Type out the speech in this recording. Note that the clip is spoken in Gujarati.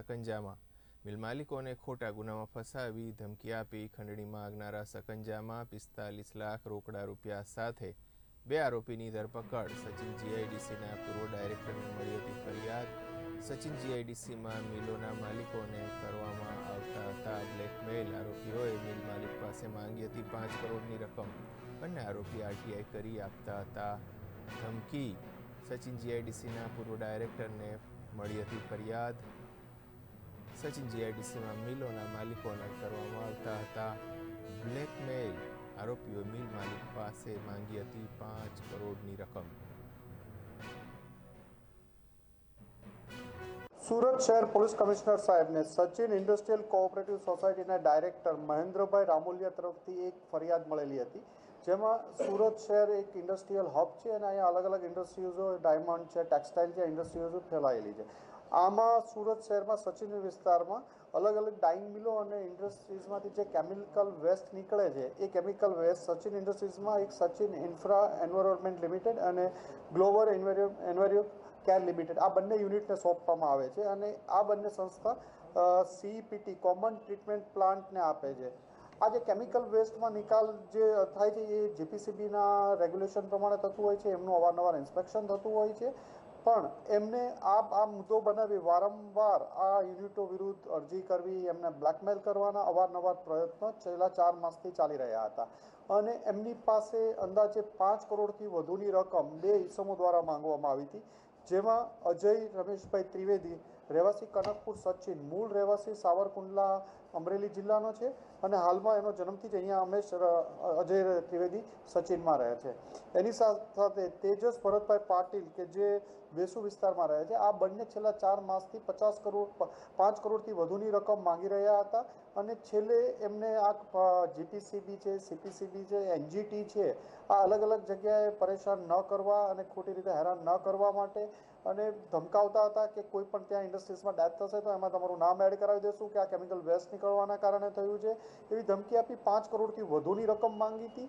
સકંજામાં. મિલ માલિકોને ખોટા ગુનામાં ફસાવી, ધમકી આપી, ખંડણી માગનારા સકંજામાં પિસ્તાલીસ લાખ રોકડા રૂપિયા સાથે બે આરોપીની ધરપકડ. સચિન જીઆઈડીસીના પૂર્વ ડાયરેક્ટરને મળી હતી ફરિયાદ. સચિન જીઆઈડીસીમાં મિલોના માલિકોને કરવામાં આવતા હતા બ્લેકમેલ. આરોપીઓએ મિલ માલિક પાસે માંગી હતી પાંચ કરોડની રકમ બંને આરોપી આરટીઆઈ કરી આપતા હતા ધમકી. સચિન જીઆઈડીસીના પૂર્વ ડાયરેક્ટરને મળી હતી ફરિયાદ. સચિન જીઆઈડીસીમાં મિલોના માલિકોને કરવામાં આવતા હતા. બ્લેકમેલ આરોપીઓ મિલ માલિક પાસે માંગી હતી પાંચ કરોડની રકમ. સુરત શહેર પોલીસ કમિશનર સાહેબને સચિન ઇન્ડસ્ટ્રીયલ કોઓપરેટિવ સોસાયટીના ડાયરેક્ટર મહેન્દ્રભાઈ રામોલિયા તરફથી એક ફરિયાદ મળેલી હતી, જેમાં સુરત શહેર એક ઇન્ડસ્ટ્રીયલ હબ છે અને અહીંયા અલગ અલગ ઇન્ડસ્ટ્રીઝો, ડાયમંડ છે, ટેક્સટાઇલ છે, ઇન્ડસ્ટ્રીઝો ફેલાયેલી છે. આમાં સુરત શહેરમાં સચિન વિસ્તારમાં અલગ અલગ ડાઇંગ મિલો અને ઇન્ડસ્ટ્રીઝમાંથી જે કેમિકલ વેસ્ટ નીકળે છે, એ કેમિકલ વેસ્ટ સચિન ઇન્ડસ્ટ્રીઝમાં એક સચિન ઇન્ફ્રા એન્વાયરમેન્ટ લિમિટેડ અને ગ્લોબલ એન્વાયર કેર લિમિટેડ, આ બંને યુનિટને સોંપવામાં આવે છે અને આ બંને સંસ્થા સીઈપીટી કોમન ટ્રીટમેન્ટ પ્લાન્ટને આપે છે. આ જે કેમિકલ વેસ્ટમાં નિકાલ જે થાય છે, એ જીપીસીબીના રેગ્યુલેશન પ્રમાણે થતું હોય છે, એમનું અવારનવાર ઇન્સ્પેક્શન થતું હોય છે. પણ એમને આ આ મુદ્દો બનાવી વારંવાર આ યુનિટો વિરુદ્ધ અરજી કરવી, એમને બ્લેકમેલ કરવાના અવારનવાર પ્રયત્નો છેલ્લા ચાર માસથી ચાલી રહ્યા હતા. અને એમની પાસે અંદાજે પાંચ કરોડથી વધુની રકમ બે ઇસમો દ્વારા માંગવામાં આવી હતી, જેમાં અજય રમેશભાઈ ત્રિવેદી, રહેવાસી કનકપુર સચિન, મૂળ રહેવાસી સાવરકુંડલા અમરેલી જિલ્લાનો છે અને હાલમાં એનો જન્મથી જ અહીંયા હંમેશ અજય ત્રિવેદી સચિનમાં રહે છે. એની સાથ- તેજસ ભરતભાઈ પાટીલ કે જે વેસુ વિસ્તારમાં રહે છે, આ બંને છેલ્લા ચાર માસથી પચાસ કરોડ પાંચ કરોડથી વધુની રકમ માંગી રહ્યા હતા અને છેલ્લે એમને આ જીપીસીબી છે, સીપીસીબી છે, એનજીટી છે, આ અલગ અલગ જગ્યાએ પરેશાન ન કરવા અને ખોટી રીતે હેરાન ન કરવા માટે અને ધમકાવતા હતા કે કોઈ પણ ત્યાં ઇન્ડસ્ટ્રીઝમાં ડેથ થશે તો એમાં તમારું નામ એડ કરાવી દેશું કે આ કેમિકલ વેસ્ટ નીકળવાના કારણે થયું છે. એવી ધમકી આપી પાંચ કરોડથી વધુની રકમ માંગી હતી.